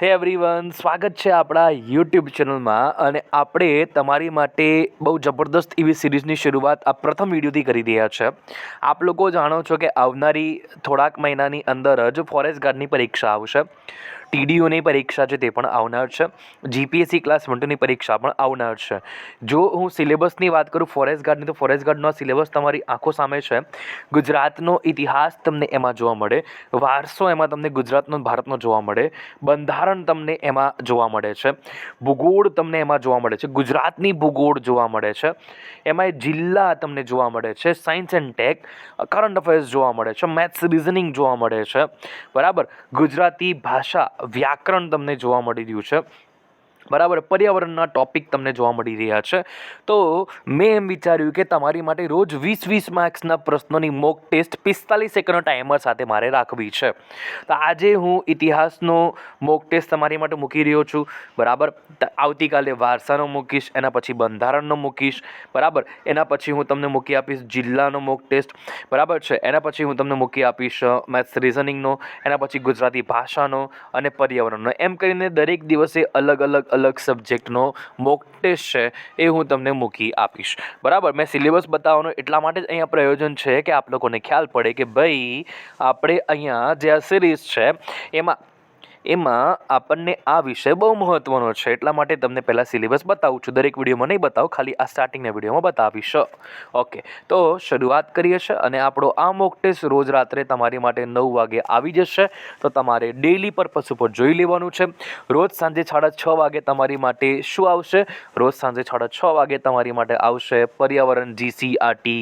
હે એવરીવન, સ્વાગત છે આપણા યુટ્યુબ ચેનલમાં અને આપણે તમારી માટે બહુ જબરદસ્ત એવી સિરીઝની શરૂઆત આ પ્રથમ વિડીયોથી કરી રહ્યા છે. આપ લોકો જાણો છો કે આવનારી થોડાક મહિનાની અંદર જ ફોરેસ્ટ ગાર્ડની પરીક્ષા આવશે. ટીડીઓની પરીક્ષા છે તે પણ આવનાર છે. જીપીએસસી ક્લાસ વન ટુની પરીક્ષા પણ આવનાર છે. જો હું સિલેબસની વાત કરું, ફોરેસ્ટ ગાર્ડની, તો ફોરેસ્ટ ગાર્ડનો સિલેબસ તમારી આંખો સામે છે. ગુજરાતનો ઇતિહાસ તમને એમાં જોવા મળે. વારસો એમાં તમને ગુજરાતનો, ભારતનો જોવા મળે. બંધારણ તમને એમાં જોવા મળે છે. ભૂગોળ તમને એમાં જોવા મળે છે. ગુજરાતની ભૂગોળ જોવા મળે છે. એમાં જિલ્લા તમને જોવા મળે છે. Science and tech, current affairs જોવા મળે છે. મેથ્સ, રિઝનિંગ જોવા મળે છે. બરાબર? ગુજરાતી ભાષા વ્યાકરણ તમને જોવા મળી રહ્યું છે. બરાબર, પર્યાવરણના ટોપિક તમને જોવા મળી રહ્યા છે. તો મેં એમ વિચાર્યું કે તમારી માટે રોજ વીસ વીસ માર્ક્સના પ્રશ્નોની મોક ટેસ્ટ પિસ્તાલીસ સેકન્ડનો ટાઈમર સાથે મારે રાખવી છે. તો આજે હું ઇતિહાસનો મોક ટેસ્ટ તમારી માટે મૂકી રહ્યો છું. બરાબર આવતીકાલે વારસાનો મૂકીશ, એના પછી બંધારણનો મૂકીશ, બરાબર? એના પછી હું તમને મૂકી આપીશ જિલ્લાનો મોક ટેસ્ટ બરાબર છે? એના પછી હું તમને મૂકી આપીશ મેથ્સ રિઝનિંગનો એના પછી ગુજરાતી ભાષાનો અને પર્યાવરણનો. એમ કરીને દરેક દિવસે અલગ અલગ અલગ સબ્જેક્ટનો મોક ટેસ્ટ છે, એ હું તમને મૂકી આપીશ. બરાબર? મેં સિલેબસ બતાવવાનો એટલા માટે જ અહીંયા પ્રયોજન છે કે આપ લોકોને ખ્યાલ પડે કે ભાઈ, આપણે અહીંયા જે આ સિરીઝ છે, એમાં એમાં આપણને આ વિષય બહુ મહત્ત્વનો છે, એટલા માટે તમને પહેલાં સિલેબસ બતાવું છું. દરેક વિડીયોમાં નહીં બતાવું, ખાલી આ સ્ટાર્ટિંગના વિડીયોમાં બતાવીશ. ઓકે, તો શરૂઆત કરીએ છીએ અને આપણો આ મોક ટેસ્ટ રોજ રાત્રે તમારી માટે નવ વાગે આવી જશે. તો તમારે ડેઈલી પર્પસ ઉપર જોઈ લેવાનું છે. રોજ સાંજે સાડા છ વાગે તમારી માટે શું આવશે? રોજ સાંજે સાડા છ વાગે તમારી માટે આવશે પર્યાવરણ જીસીઆરટી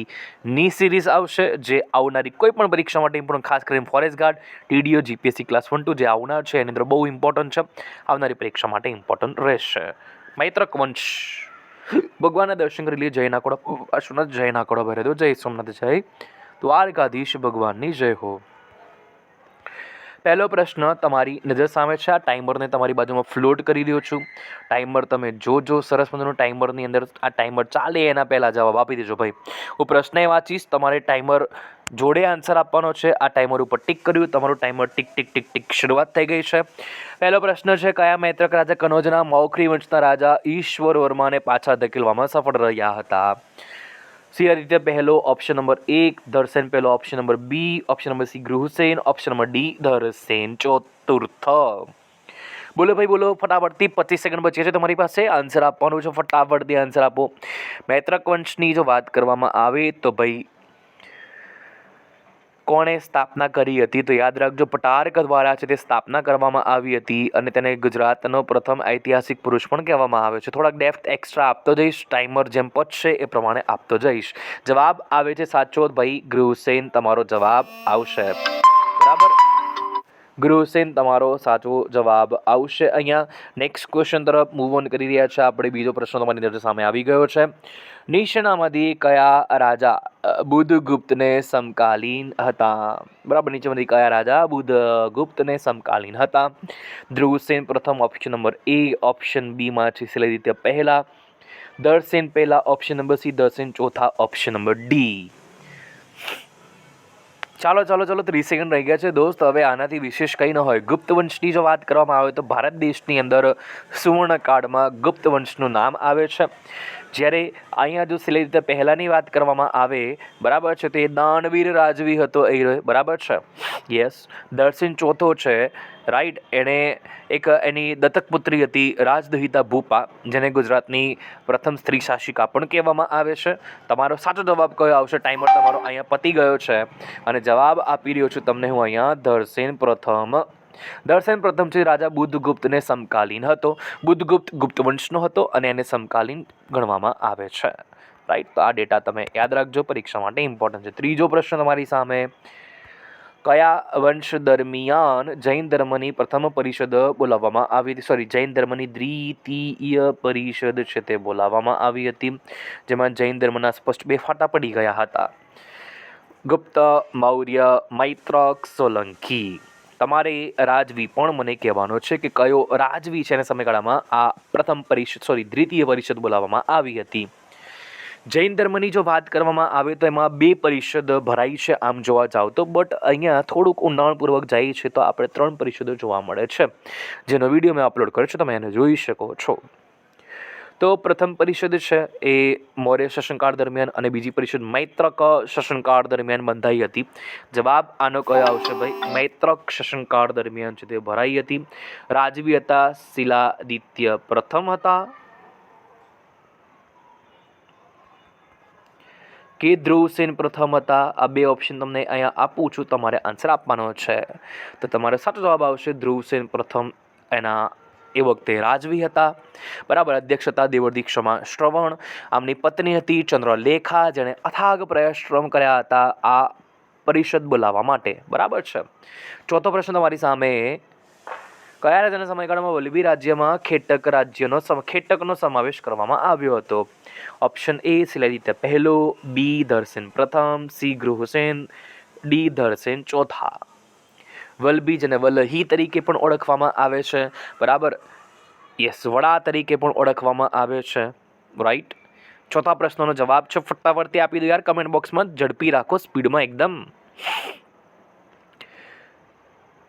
ની સિરીઝ આવશે, જે આવનારી કોઈ પણ પરીક્ષા માટે ઇમ્પોર્ટન્ટ ખાસ કરીને forest guard TDO GPSC class one two જે આવનાર છે, એની અંદર બહુ ઇમ્પોર્ટન્ટ છે. આવનારી પરીક્ષા માટે ઇમ્પોર્ટન્ટ રહેશે. મૈત્રક વંશ. ભગવાનના દર્શન કરી લઈએ જય નાકોડા અશ્વનાથ, જય નાકોડા ભરે દો જય સોમનાથ, જય દ્વારકાધીશ ભગવાનની, જય હો. પહેલો પ્રશ્ન તમારી નજર સામે છે. આ ટાઈમરને તમારી બાજુમાં ફ્લોટ કરી રહ્યો છું. ટાઈમર તમે જોજો, સરસ મજાનું ટાઈમરની અંદર આ ટાઈમર ચાલે એના પહેલાં જવાબ આપી દેજો ભાઈ. હું પ્રશ્ન એ વાંચીશ, તમારે ટાઈમર જોડે આન્સર આપવાનો છે. આ ટાઈમર ઉપર ટીક કર્યું, તમારું timer tick, tick tick, tick શરૂઆત થઈ ગઈ છે. પહેલો પ્રશ્ન છે, કયા મૈત્રક રાજા કનોજના મૌખરી વંશના રાજા ઈશ્વર વર્માને પાછા ધકેલવામાં સફળ રહ્યા હતા? સી આ રીતે પહેલો ઓપ્શન નંબર એક ધરસેન પહેલો option number B option number C Grihsen option number D Dharsen ચતુર્થ. બોલો ભાઈ, બોલો, ફટાફટથી પચીસ સેકન્ડ બચે છે તમારી પાસે? આન્સર આપવાનું છે, ફટાફટથી આન્સર આપો. મૈત્રક વંશની જો વાત કરવામાં આવે તો ભાઈ કોણે સ્થાપના કરી હતી? તો યાદ રાખજો, પટારક દ્વારા છે તે સ્થાપના કરવામાં આવી હતી અને તેને ગુજરાતનો પ્રથમ ઐતિહાસિક પુરુષ પણ કહેવામાં આવે છે. થોડાક ડેફ્થ એક્સ્ટ્રા આપતો જઈશ, ટાઈમર જેમ પચશે એ પ્રમાણે આપતો જઈશ. જવાબ આવે છે સાચો, ભાઈ ગૃહસેન, તમારો જવાબ આવશે. બરાબર? ગૃહસેન તમારો સાચો જવાબ આવશે. અહીંયા નેક્સ્ટ ક્વેશ્ચન તરફ મૂવ ઓન કરી રહ્યા છે. આપણે બીજો પ્રશ્ન તમારી નજર સામે આવી ગયો છે. નીચેનામાંથી કયા રાજા બુદ્ધગુપ્તને સમકાલીન હતા? બરાબર, નીચેમાંથી કયા રાજા બુદ્ધગુપ્તને સમકાલીન હતા? ધ્રુવસેન પ્રથમ ઓપ્શન નંબર એ ઓપ્શન બીમાં છે. સિલાઈ રીતે પહેલાં. દરસેન પહેલાં ઓપ્શન નંબર સી દરસેન ચોથા ઓપ્શન નંબર ડી ચાલો ચાલો ચાલો, ત્રીસ સેકન્ડ રહી ગયા છે દોસ્ત. હવે આનાથી વિશેષ કંઈ ન હોય. ગુપ્ત વંશની જો વાત કરવામાં આવે તો ભારત દેશની અંદર સુવર્ણકાળમાં ગુપ્ત વંશનું નામ આવે છે. જ્યારે અહીંયા જો સિલે રીતે પહેલાંની વાત કરવામાં આવે, બરાબર છે, તે દાનવીર રાજવી હતો, એ બરાબર છે? યસ દર્શન ચોથો છે રાઈટ એણે એક એની દત્તક પુત્રી હતી રાજદહિતા ભૂપા, જેને ગુજરાતની પ્રથમ સ્ત્રી શાસિકા પણ કહેવામાં આવે છે. તમારો સાચો જવાબ કયો આવશે? ટાઈમર તમારો અહીંયા પતી ગયો છે. અને જવાબ આપી રહ્યો છું તમને હું અહીંયા ધરસેન પ્રથમ દર્શન પ્રથમ છે રાજા બુદ્ધગુપ્તને સમકાલીન હતો. બુદ્ધગુપ્ત ગુપ્ત વંશનો હતો અને એને સમકાલીન ગણવામાં આવે છે. રાઈટ તો આ ડેટા તમે યાદ રાખજો. પરીક્ષા માટે ઇમ્પોર્ટન્ટ છે. ત્રીજો પ્રશ્ન તમારી સામે. કયા વંશ દરમિયાન જૈન ધર્મની પ્રથમ પરિષદ બોલાવવામાં આવી હતી? સોરી જૈન ધર્મની દ્વિતીય પરિષદ છે તે બોલાવવામાં આવી હતી, જેમાં જૈન ધર્મના સ્પષ્ટ બે ફાટા પડી ગયા હતા. ગુપ્ત, મૌર્ય, મૈત્રક, સોલંકી. તમારે રાજવી પણ મને કહેવાનો છે કે કયો રાજવી છે એના સમયગાળામાં આ પ્રથમ પરિષદ સોરી દ્વિતીય પરિષદ બોલાવવામાં આવી હતી. જૈન ધર્મની જો વાત કરવામાં આવે તો એમાં બે પરિષદ ભરાઈ છે આમ જોવા જાવ તો બટ અહીંયા થોડુંક ઊંડાણપૂર્વક જાય છે તો આપણે ત્રણ પરિષદો જોવા મળે છે. જેનો વીડિયો મેં અપલોડ કર્યો છે, તમે એને જોઈ શકો છો. તો પ્રથમ પરિષદ છે એ મૌર્ય શાસનકાળ દરમિયાન અને બીજી પરિષદ મૈત્રક શાસનકાળ દરમિયાન બંધાઈ હતી. જવાબ આનો કયો આવશે ભાઈ? મૈત્રક શાસનકાળ દરમિયાન છે તે ભરાઈ હતી. રાજવી હતા, શિલાદિત્ય પ્રથમ હતા. કે ધ્રુવસેન પ્રથમ હતા? આ બે ઓપ્શન તમને અહીંયા આપું છું. તમારે આન્સર આપવાનો છે. તો તમારે સાચો જવાબ આવશે ધ્રુવસેન પ્રથમ એના એ વખતે રાજવી હતા. બરાબર અધ્યક્ષ હતા દેવદીક્ષમાં શ્રવણ, આમની પત્ની હતી ચંદ્રલેખા, જેણે અથાગ પ્રયાશ્રમ કર્યા હતા આ પરિષદ બોલાવવા માટે. બરાબર છે. ચોથો પ્રશ્ન તમારી સામે. કયા રાજાના સમયગાળામાં વલ્લભી રાજ્યમાં ખેટક રાજ્યનો ખેટકનો સમાવેશ કરવામાં આવ્યો હતો? ઓપ્શન એ શિલાદિત્ય પહેલો, બી ધરસેન પ્રથમ, સી ગૃહસેન ડી ધરસેન ચોથા. વલભી અને વલહી તરીકે પણ ઓળખવામાં આવે છે. બરાબર? યસ, વડા તરીકે પણ ઓળખવામાં આવે છે. રાઈટ ચોથા પ્રશ્નનો જવાબ છે, ફટાફટથી આપી દો યાર કમેન્ટ બોક્સમાં ઝડપી રાખો સ્પીડમાં એકદમ.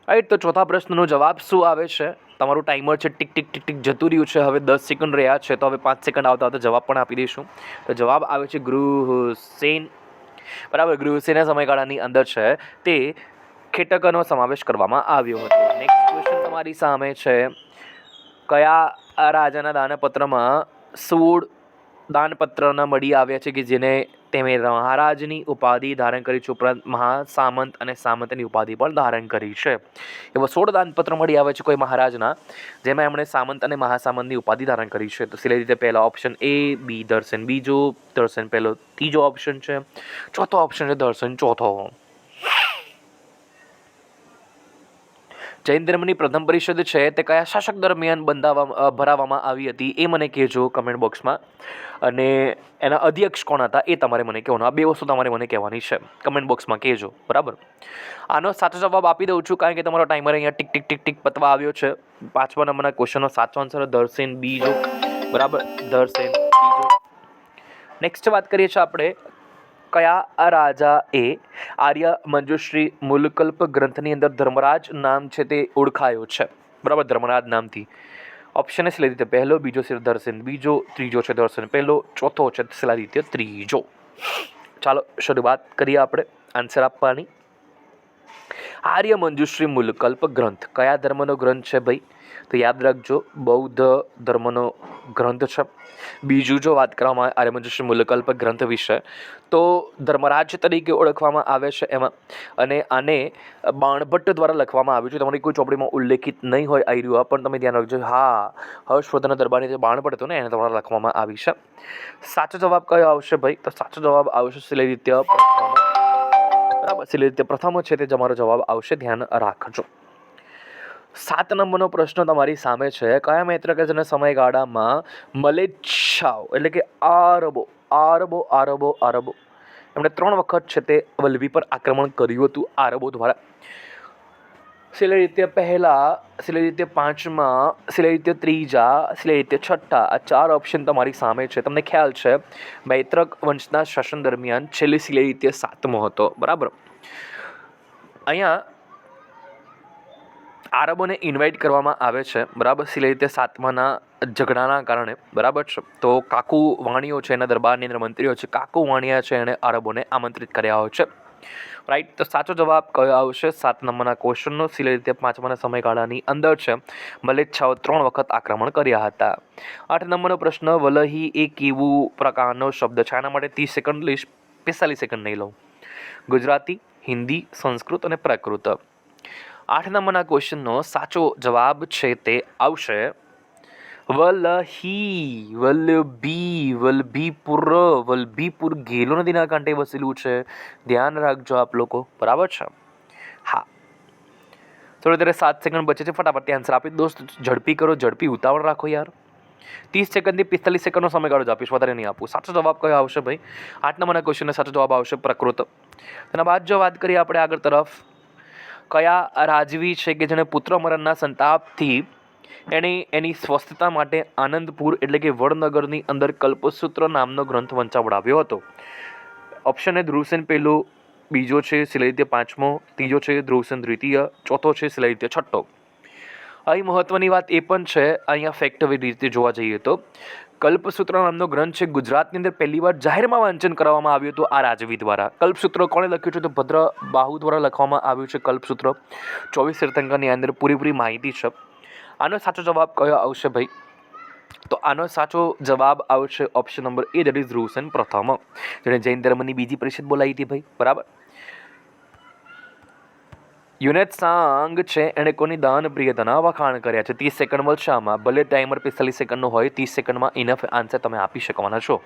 રાઈટ તો ચોથા પ્રશ્નનો જવાબ શું આવે છે? તમારું ટાઈમર છે, ટીક ટીક ટીક ટીક જતું રહ્યું છે. હવે દસ સેકન્ડ રહ્યા છે, તો હવે પાંચ સેકન્ડ આવતા આવતા જવાબ પણ આપી દઈશું. તો જવાબ આવે છે ગૃહસેન. બરાબર, ગૃહસેના સમયગાળાની અંદર છે. તે ખેટકનો સમાવેશ કરવામાં આવ્યો હતો. નેક્સ્ટ ક્વેશ્ચન તમારી સામે છે, કયા રાજાના દાનપત્રમાં સોળ દાનપત્રના મળી આવ્યા છે કે જેને તેમણે મહારાજની ઉપાધિ ધારણ કરી છે ઉપરાંત મહાસામંત અને સામંતની ઉપાધિ પણ ધારણ કરી છે. એવા સોળ દાનપત્ર મળી આવે છે કોઈ મહારાજના, જેમાં એમણે સામંત અને મહાસામંતની ઉપાધિ ધારણ કરી છે. તો સિલેરી રીતે પહેલા ઓપ્શન એ બી દર્શન. બીજો દર્શન પહેલો, ત્રીજો ઓપ્શન છે. ચોથો ઓપ્શન છે દર્શન. ચોથો. જૈન ધર્મની પ્રથમ પરિષદ છે તે કયા શાસક દરમિયાન બંધાવા ભરાવવામાં આવી હતી એ મને કહેજો કમેન્ટ બોક્સમાં અને એના અધ્યક્ષ કોણ હતા એ તમારે મને કહેવાનું. આ બે વસ્તુ તમારે મને કહેવાની છે. કમેન્ટ બોક્સમાં કહેજો. બરાબર? આનો સાચો જવાબ આપી દઉં છું કારણ કે તમારો ટાઈમર અહીંયા ટીક ટીક ટીક ટીક પતવા આવ્યો છે. પાંચમા નંબરના ક્વેશ્ચનનો સાચો આન્સર દર્શેન બીજો. બરાબર? દર્શેન બીજો. નેક્સ્ટ વાત કરીએ છીએ આપણે. કયા રાજા એ આર્ય મંજુશ્રી મૂલકલ્પ ગ્રંથની અંદર ધર્મરાજ નામ છે તે ઓળખાયો છે? બરાબર, ધર્મરાજ નામથી. ઓપ્શન છે શિલાદિત્ય પહેલો, બીજો છે દર્શન. બીજો, ત્રીજો છે દર્શન. પહેલો, ચોથો છે શિલાદિત્ય ત્રીજો. ચાલો શરૂઆત કરીએ આપણે. આન્સર આપવાની. આર્ય મંજુશ્રી મૂલકલ્પ ગ્રંથ. કયા ધર્મનો ગ્રંથ છે ભાઈ? તો યાદ રાખજો, બૌદ્ધ ધર્મનો ગ્રંથ છે. બીજું જો વાત કરવામાં આવે આર્ય મંજુશ્રી મૂલકલ્પ ગ્રંથ વિશે, તો ધર્મરાજ તરીકે ઓળખવામાં આવે છે એમાં. અને આને બાણભટ્ટ દ્વારા લખવામાં આવ્યું છે. તમારી કોઈ ચોપડીમાં ઉલ્લેખિત નહીં હોય રહ્યું પણ તમે ધ્યાન રાખજો. હા, હર્ષવર્ધનના દરબારની જે બાણભટ્ટ હતું ને, એને દ્વારા લખવામાં આવી છે. સાચો જવાબ કયો આવશે ભાઈ? તો સાચો જવાબ આવશે શિલાદિત્ય પ્રથમ બરાબર શિલાદિત્ય પ્રથમ છે તે તમારો જવાબ આવશે. ધ્યાન રાખજો. સાત નંબરનો પ્રશ્ન તમારી સામે છે. કયા મૈત્રકજના સમયગાળામાં મલેચ્છાઓ, એટલે કે આરબો આરબો આરબો આરબો, એમણે ત્રણ વખત છે તે વલ્લભી પર આક્રમણ કર્યું હતું આરબો દ્વારા. સિલે રીતે પહેલાં શિલાદિત્ય રીતે પાંચમાં પાંચમા રીતે ત્રીજા શિલાદિત્ય છઠ્ઠા, આ ચાર ઓપ્શન તમારી સામે છે. તમને ખ્યાલ છે, મૈત્રક વંશના શાસન દરમિયાન છેલ્લી રીતે સાતમો હતો. બરાબર? અહીંયા આરબોને ઇન્વાઇટ કરવામાં આવે છે. બરાબર? શિલાદિત્ય સાતમાના ઝઘડાના કારણે. બરાબર છે? તો કાકુ વાણીઓ છે, એના દરબારની અંદર મંત્રીઓ છે. કાકુ વાણિયા છે, એણે આરબોને આમંત્રિત કર્યા હોય છે. રાઈટ તો સાચો જવાબ કયો આવશે? સાત નંબરના ક્વેશ્ચનનો રીતે પાંચમાના સમયગાળાની અંદર છે. મલેચ્છાઓ ત્રણ વખત આક્રમણ કર્યા હતા. આઠ નંબરનો પ્રશ્ન, વલહી એ કેવું પ્રકારનો શબ્દ છે? આના માટે ત્રીસ સેકન્ડ લઈશ. પિસ્તાલીસ સેકન્ડ નહીં લઉં. ગુજરાતી, હિન્દી, સંસ્કૃત અને પ્રાકૃત. આઠ નંબરના ક્વેશ્ચનનો સાચો જવાબ છે તે આવશે. વલહી વલભી વલભીપુર વલભીપુર ગેલો નદીના કાંઠે વસેલું છે. ધ્યાન રાખજો આપ લોકો, બરાબર છે? હા. થોડી ત્યારે સાત સેકન્ડ બચે છે, ફટાફટ આન્સર આપી દોસ્ત, ઝડપી કરો, ઝડપી ઉતાવળ રાખો યાર. ત્રીસ સેકન્ડથી પિસ્તાલીસ સેકન્ડનો સમયગાળો જ આપીશ, વધારે નહીં આપું. સાચો જવાબ કયો આવશે ભાઈ? આઠ નંબરના ક્વેશ્ચનનો સાચો જવાબ આવશે પ્રકૃત. તેના બાદ જો વાત કરીએ આપણે આગળ તરફ કયા રાજવી છે કે જેણે પુત્ર મરણના સંતાપથી એણે એની સ્વસ્થતા માટે આનંદપુર એટલે કે વડનગરની અંદર કલ્પસૂત્ર નામનો ગ્રંથ વંચાવડાવ્યો હતો. ઓપ્શન એ ધ્રુવસેન પહેલો, બીજો છે શિલાદિત્ય પાંચમો, ત્રીજો છે ધ્રુવસેન દ્વિતીય, ચોથો છે શિલાદિત્ય છઠ્ઠો. અહીં મહત્ત્વની વાત એ પણ છે, અહીંયા ફેક્ટ રીતે જોવા જઈએ તો કલ્પસૂત્ર નામનો ગ્રંથ છે. ગુજરાતની અંદર પહેલીવાર જાહેરમાં વાંચન કરવામાં આવ્યું હતું આ રાજવી દ્વારા. કલ્પસૂત્ર કોણે લખ્યું છે તો ભદ્ર બાહુ દ્વારા લખવામાં આવ્યું છે કલ્પસૂત્ર. ચોવીસ તીર્થંકરની અંદર પૂરેપૂરી માહિતી છે. આનો સાચો જવાબ કયો આવશે ભાઈ? તો આનો સાચો જવાબ આવશે option number A that is રૂસન પ્રથમ. જેણે જૈન ધર્મની બીજી પરિષદ બોલાવી હતી ભાઈ. બરાબર? યુનેટ સાંગ છે, એણે કોની દાન પ્રિયતાના વખાણ કર્યા છે? ત્રીસ સેકન્ડ આમાં ભલે ટાઈમર પિસ્તાલીસ સેકન્ડનો હોય, ત્રીસ સેકન્ડમાં ઇનફ આન્સર તમે આપી શકવાના છો.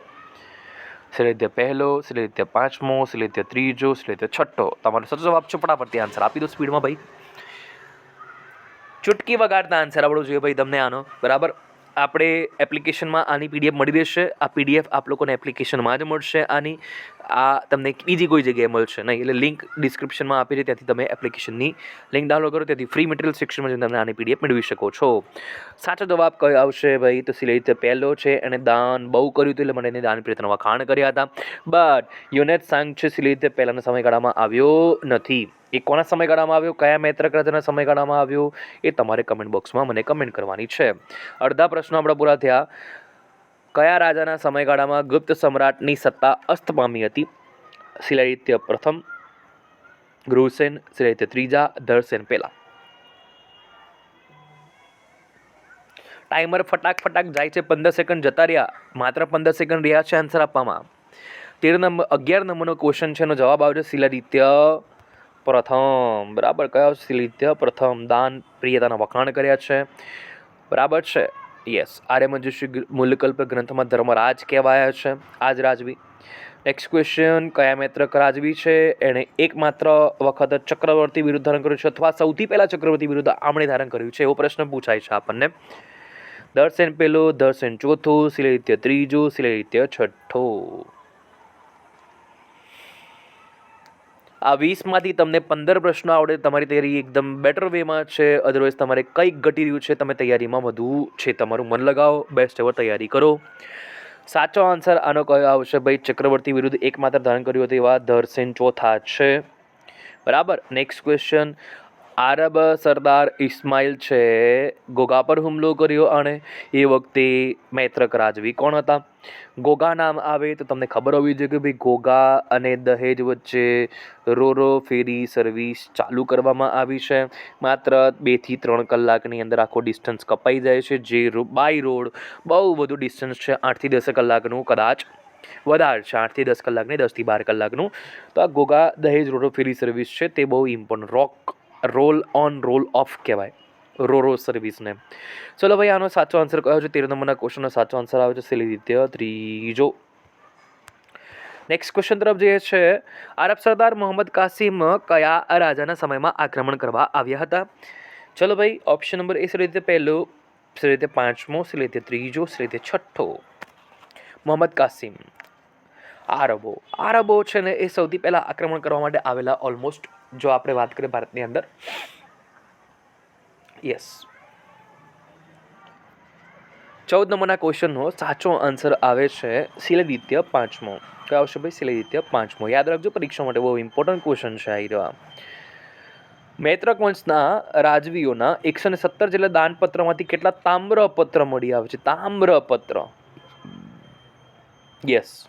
શ્રીલિત્ય પહેલો શ્રીલિત્ય પાંચમો શ્રીલિત્ય ત્રીજો શ્રીલિત્ય છઠ્ઠો. તમારો સાચો જવાબ છે, ફટાફટથી આન્સર આપી દો સ્પીડમાં ભાઈ. ચૂટકી વગાડતા આન્સર આપણો જોઈએ ભાઈ તમને આનો. બરાબર? આપણે એપ્લિકેશનમાં આની પીડીએફ મળી રહેશે આ પીડીએફ આપ લોકોને એપ્લિકેશનમાં જ મળશે આની. આ તમને બીજી કોઈ જગ્યાએ મળશે નહીં. એટલે લિંક ડિસ્ક્રિપ્શનમાં આપી છે, ત્યાંથી તમે એપ્લિકેશનની લિંક ડાઉનલોડ કરો, ત્યાંથી ફ્રી મટીરિયલ સેક્શનમાં જઈને તમે આની પીડીએફ મેળવી શકો છો. સાચો જવાબ કયો આવશે ભાઈ? તો સિલાઈ પહેલો છે એણે દાન બહુ કર્યું હતું, એટલે મને એને દાન પ્રિયતના વખાણ કર્યા હતા. બટ યુનેટ સાંગ છે, સિલાઈ પહેલાંના સમયગાળામાં આવ્યો નથી. એ કોના સમયગાળામાં આવ્યો? કયા મૈત્રક રાજાના સમયગાળામાં આવ્યો? એ તમારે કમેન્ટ બોક્સમાં મને કમેન્ટ કરવાની છે. અડધા પ્રશ્નો આપણા પૂરા થયા. કયા રાજાના સમયગાળામાં ગુપ્ત સમ્રાટની સત્તા અસ્ત પામી હતી? શિલાદિત્ય પ્રથમ, ગૃહસેન શિલાદિત્ય ત્રીજા, ધરસેન પહેલા. ટાઈમર ફટાક ફટાક જાય છે, પંદર સેકન્ડ જતા રહ્યા. માત્ર પંદર સેકન્ડ રહ્યા છે આન્સર આપવામાં. તેર નંબર અગિયાર નંબરનો ક્વેશ્ચન છે, એનો જવાબ આવશે શિલાદિત્ય પ્રથમ. બરાબર, કયો શિલાદિત્ય પ્રથમ? દાન, પ્રિયતાના વખાણ કર્યા છે. બરાબર છે. યસ આર્યમંજુષી મૂલકલ્પ ગ્રંથમાં ધર્મરાજ કહેવાયા છે. આજ રાજવી. નેક્સ્ટ ક્વેશ્ચન કયા મૈત્રક રાજવી છે? એણે એકમાત્ર વખત ચક્રવર્તી વિરુદ્ધ ધારણ કર્યું છે અથવા સૌથી પહેલાં ચક્રવર્તી વિરુદ્ધ આમણે ધારણ કર્યું છે એવો પ્રશ્ન પૂછાય છે આપણને. દર્શન પેલો દર્શન ચોથું શિલાદિત્ય ત્રીજું શિલાદિત્ય છઠ્ઠો. આ વીસમાંથી તમને પંદર પ્રશ્નો આવડે, તમારી તૈયારી એકદમ બેટર વેમાં છે. અધરવાઇઝ તમારે કંઈક ઘટી રહ્યું છે, તમે તૈયારીમાં વધુ છે. તમારું મન લગાવો બેસ્ટ એવર તૈયારી કરો. સાચો આન્સર આનો કયો આવશે? ભાઈ, ચક્રવર્તી વિરુદ્ધ એકમાત્ર ધારણ કર્યું હતું એવા ધરસેન ચોથા છે. બરાબર? નેક્સ્ટ ક્વેશ્ચન આરબ સરદાર ઇસ્માઇલ છે. ગોગા પર હુમલો કર્યો અને એ વખતે મૈત્રક રાજવી કોણ હતા? ગોગા નામ આવે તો તમને ખબર હોવી જોઈએ કે ભાઈ ગોગા અને દહેજ વચ્ચે રોરો ફેરી સર્વિસ ચાલુ કરવામાં આવી છે. માત્ર બેથી ત્રણ કલાકની અંદર આખો ડિસ્ટન્સ કપાઈ જાય છે. જે બાય રોડ બહુ બધું ડિસ્ટન્સ છે. આઠથી દસ કલાકનું કદાચ વધારે છે. આઠથી દસ કલાકની દસથી બાર કલાકનું. તો આ ગોગા દહેજ રોરો ફેરી સર્વિસ છે તે બહુ important rock roll on, roll off કહેવાય. રોરો સર્વિસને ચલો ભાઈ, આનો સાચો આન્સર કયો છે? તેર નંબરના ક્વેશ્ચનનો સાચો આન્સર આવે છે શિલાદિત્ય ત્રીજો. નેક્સ્ટ ક્વેશ્ચન તરફ જઈએ છે આરબ સરદાર મોહમ્મદ કાસિમ કયા રાજાના સમયમાં આક્રમણ કરવા આવ્યા હતા? ચલો ભાઈ ઓપ્શન નંબર એ શિલાદિત્ય પહેલો રીતે પાંચમો શિલાદિત્ય ત્રીજો શિલાદિત્ય છઠ્ઠો. મોહમ્મદ કાસિમ. આરબો. આરબો છે ને, એ સૌથી પહેલાં આક્રમણ કરવા માટે આવેલા ઓલમોસ્ટ જો આપણે વાત કરીએ ભારતની અંદર. યસ ચૌદ નંબરના ક્વેશ્ચનનો સાચો આન્સર આવે છે શિલદિત્ય પાંચમો. કયો આવશે ભાઈ? શિલદિત્ય પાંચમો. યાદ રાખજો, પરીક્ષા માટે બહુ ઇમ્પોર્ટન્ટ ક્વેશ્ચન છે આ રહ્યા મૈત્રક વંશના રાજવીઓના એકસો ને સત્તર જેટલા દાનપત્રમાંથી કેટલા તામ્રપત્ર મળી આવે છે? તામ્રપત્ર. યસ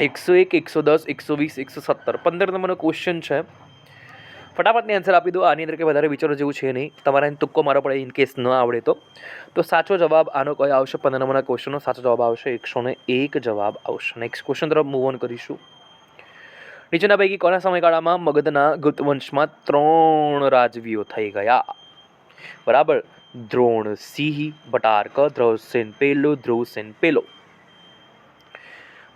એકસો એક, એકસો દસ, એકસો વીસ, એકસો સત્તર. પંદર નંબરનો ક્વેશ્ચન છે. ફટાફટની આન્સર આપી દો. આની અંદર કંઈ વધારે વિચારો જેવું છે નહીં. તમારે એને તુક્કો મારો પડે ઇન કેસ ન આવડે તો. તો સાચો જવાબ આનો કયો આવશે? પંદર નંબરના ક્વેશ્ચનનો સાચો જવાબ આવશે. એકસો ને એક જવાબ આવશે. નેક્સ્ટ ક્વેશ્ચન તરફ મૂવ ઓન કરીશું. નીચેના પૈકી કોના સમયગાળામાં મગધના ગુપ્ત વંશમાં ત્રણ રાજવીઓ થઈ ગયા? બરાબર. દ્રોણ સિંહ ભટારક ધ્રુવસેન પેલો ધ્રુવસેન પેલો.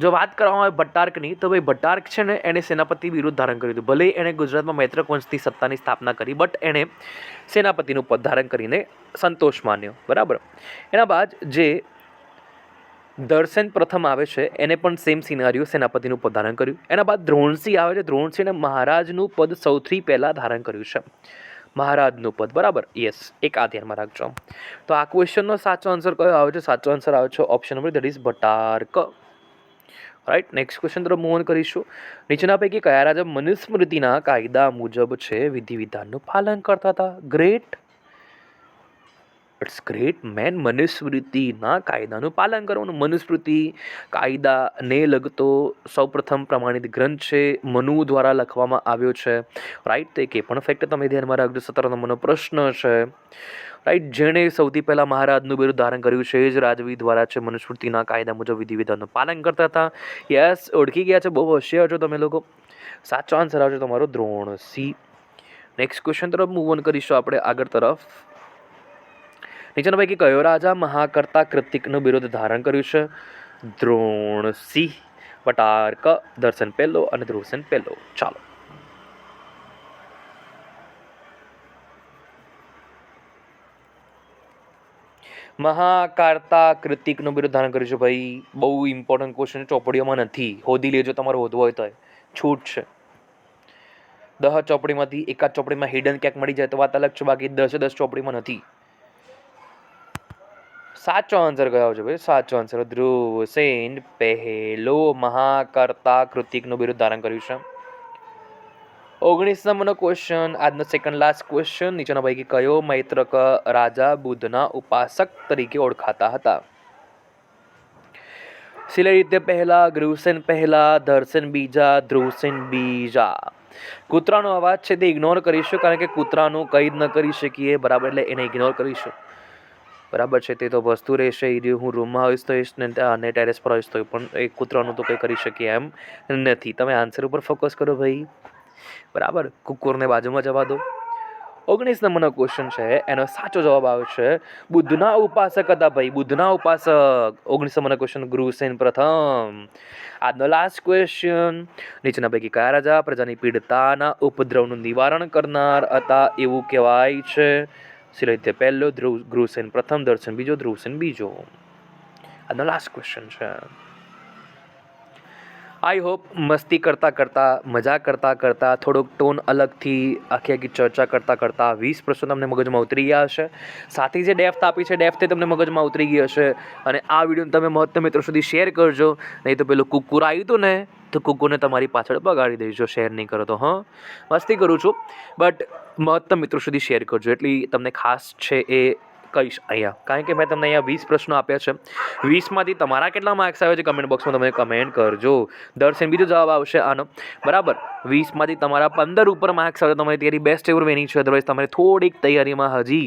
જો વાત કરવામાં આવે ભટ્ટાર્કની, તો ભાઈ ભટ્ટાર્ક છે ને, એણે સેનાપતિ વિરુદ્ધ ધારણ કર્યું હતું. ભલે એણે ગુજરાતમાં મૈત્રક વંશની સત્તાની સ્થાપના કરી, બટ એણે સેનાપતિનું પદ ધારણ કરીને સંતોષ માન્યો. બરાબર? એના બાદ જે દર્શન પ્રથમ આવે છે, એને પણ સેમ સિનારીઓ સેનાપતિનું પદ ધારણ કર્યું. એના બાદ દ્રોણસિંહ આવે છે. દ્રોણસિંહને મહારાજનું પદ સૌથી પહેલાં ધારણ કર્યું છે. મહારાજનું પદ. બરાબર? યસ એક આ ધ્યાનમાં રાખજો. તો આ ક્વેશ્ચનનો સાચો આન્સર કયો આવે છે? સાચો આન્સર આવે છે option number that is Bhatarka right next question તરફ મૂવ કરીશું. નીચેના પૈકી કયા રાજા મનુસ્મૃતિના કાયદા મુજબ છે? વિધિ વિધાનનું પાલન કરતા હતા. ગ્રેટ ઇટ્સ ગ્રેટ મેન મનુસ્મૃતિના કાયદાનું પાલન કરવાનું. મનુસ્મૃતિ કાયદાને લગતો સૌપ્રથમ પ્રમાણિત ગ્રંથ છે. મનુ દ્વારા લખવામાં આવ્યો છે. રાઈટ તે કે પણ ફેક્ટ તમે ધ્યાનમાં રાખજો. સત્તર નંબરનો પ્રશ્ન છે. રાઈટ, જેણે સૌથી પહેલાં મહારાજનું બિરુદ ધારણ કર્યું છે જ રાજવી દ્વારા છે, મનુસ્મૃતિના કાયદા મુજબ વિધિ વિધાનનું પાલન કરતા હતા. યસ, ઓળખી ગયા છે, બહુ હોશિયાર છો તમે લોકો. સાચો આન્સર આવશે તમારો દ્રોણ સી. નેક્સ્ટ ક્વેશ્ચન તરફ મૂવ ઓન કરીશું આપણે, આગળ તરફ. નીચેના પૈકી કયો રાજા મહાકર્તા કૃતિકનું બિરુદ ધારણ કર્યું છે? દ્રોણ સિંહ વટારક, દર્શન પહેલો અને ધ્રુવસેન પહેલો. ચાલો. મહાકાર્તા કૃતિકનું બિરુદ ધારણ કર્યું છે ભાઈ. બહુ ઇમ્પોર્ટન્ટ ક્વેશ્ચન ચોપડીઓમાં નથી. હોદી લેજો તમારે હોદવો હોય તો છૂટ છે. દહ ચોપડીમાંથી એકાદ ચોપડીમાં હિડન ક્યાંક મળી જાય તો વાત અલગ છે, બાકી દસે દસ ચોપડીમાં નથી. સાચો આન્સર કયો છે ભાઈ? સાચો આન્સર ધ્રુવ સેન પહેલો મહાકર્તા કૃતિકનું બિરુદ ધારણ કર્યું છે. ઓગણીસ નંબરનો ક્વેશ્ચન આજનો સેકન્ડ લાસ્ટ ક્વેશ્ચન નીચેના પૈકી કયો મૈત્રક રાજા બુદ્ધના ઉપાસક તરીકે ઓળખાતા હતા? શિલાદિત્ય પહેલા ગ્રુસેન પહેલા, ધરસેન બીજા, ધ્રુવસેન બીજા. કૂતરાનો અવાજ છે તે ઇગ્નોર કરીશું કારણ કે કૂતરાનું કંઈ જ ન કરી શકીએ. બરાબર, એટલે એને ઇગ્નોર કરીશું. બરાબર છે, તે તો વસ્તુ રહેશે. એ હું રૂમમાં હોઈશ તો હોઈશ ને અને ટેરેસ પર હોઈશ તો પણ, એ કૂતરાનું તો કંઈ કરી શકીએ એમ નથી. તમે આન્સર ઉપર ફોકસ કરો ભાઈ. બરાબર? કુકુરને બાજુમાં જવા દો. ઓગણીસ નંબરનો ક્વેશ્ચન છે, એનો સાચો જવાબ આવે છે, બુદ્ધના ઉપાસક હતા ભાઈ, બુદ્ધના ઉપાસક. ઓગણીસ નંબરનો ક્વેશ્ચન ગુરુસેન પ્રથમ. આજનો લાસ્ટ ક્વેશ્ચન નીચેના પૈકી કયા રાજા પ્રજાની પીડતાના ઉપદ્રવનું નિવારણ કરનાર હતા એવું કહેવાય છે? શિલાદિત્ય પહેલો ધ્રુવ ગૃહસેન પ્રથમ, દર્શન બીજો ધ્રુવસેન બીજો. આજનો લાસ્ટ ક્વેશ્ચન છે. આઈ હોપ મસ્તી કરતાં કરતાં મજા કરતાં કરતાં, થોડોક ટોન અલગથી આખી આખી ચર્ચા કરતાં કરતાં વીસ પ્રશ્નો તમને મગજમાં ઉતરી ગયા હશે. સાથે જે ડેફ્થ આપી છે ડેફ્થે તમને મગજમાં ઉતરી ગઈ હશે. અને આ વિડીયોને તમે મહત્તમ મિત્રો સુધી શેર કરજો. નહીં તો પેલું કુકુર આવ્યું હતું ને, તો કુકુરને તમારી પાછળ બગાડી દેજો શેર નહીં કરો તો, હં? મસ્તી કરું છું. બટ મહત્તમ મિત્રો સુધી શેર કરજો. એટલી તમને ખાસ છે એ કહીશ અહીંયા. કારણ કે મેં તમને અહીંયા વીસ પ્રશ્નો આપ્યા છે. વીસમાંથી તમારા કેટલા માર્ક્સ આવ્યા છે કમેન્ટ બોક્સમાં તમે કમેન્ટ કરજો. દર્શન બીજો જવાબ આવશે આનો. બરાબર? વીસમાંથી તમારા પંદર ઉપર માર્ક્સ આવે તમારી તૈયારી બેસ્ટ એવર વેની છે. અદરવાઇઝ તમારે થોડીક તૈયારીમાં હજી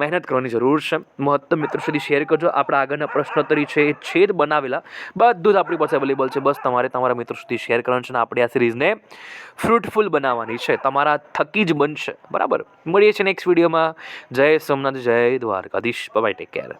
મહેનત કરવાની જરૂર છે. મહત્તમ મિત્રો સુધી શેર કરજો. આપણા આગળના પ્રશ્નોત્તરી છે એ છેદ બનાવેલા. બધું જ આપણી પાસે અવેલેબલ છે. બસ તમારે તમારા મિત્રો સુધી શેર કરવાનું છે અને આપણે આ સિરીઝને ફ્રૂટફુલ બનાવવાની છે. તમારા થકી જ બનશે. બરાબર? મળીએ છીએ નેક્સ્ટ વિડીયોમાં જય સોમનાથ, જય દ્વારકાધીશ બાય ટેક કેર